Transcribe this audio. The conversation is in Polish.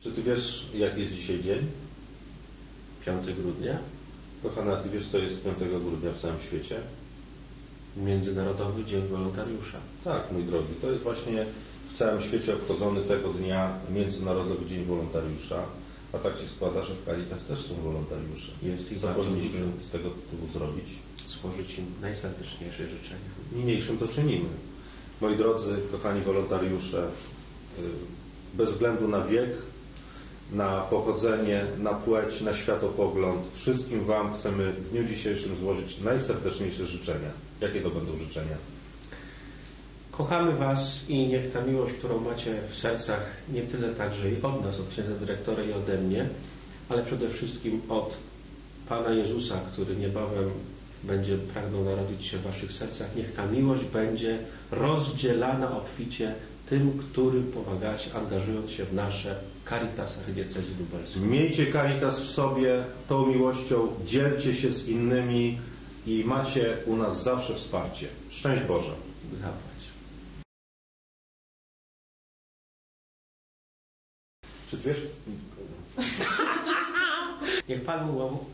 Czy ty wiesz, jaki jest dzisiaj dzień? 5 grudnia, Kochana, ty wiesz, co jest 5 grudnia w całym świecie? Międzynarodowy Dzień Wolontariusza. Tak, mój drogi, to jest właśnie w całym świecie obchodzony tego dnia Międzynarodowy Dzień Wolontariusza. A tak się składa, że w Caritas też są wolontariusze. Jest ich Co powinniśmy dużo. z tego tytułu zrobić? Złożyć im najserdeczniejsze życzenia. Niniejszym to czynimy. Moi drodzy, kochani wolontariusze, y, bez względu na wiek, na pochodzenie, na płeć, na światopogląd, wszystkim Wam chcemy w dniu dzisiejszym złożyć najserdeczniejsze życzenia. Jakie to będą życzenia? Kochamy Was i niech ta miłość, którą macie w sercach, nie tyle także i od nas, od księdza dyrektora i ode mnie, ale przede wszystkim od Pana Jezusa, który niebawem będzie pragnął narodzić się w Waszych sercach. Niech ta miłość będzie rozdzielana obficie tym, którym pomagacie, angażując się w nasze Caritas Archidiecezji Lubelskiej. Miejcie Caritas w sobie, tą miłością dzielcie się z innymi i macie u nas zawsze wsparcie. Szczęść Boże! Zapłać. Czy wiesz? Niech Pan mu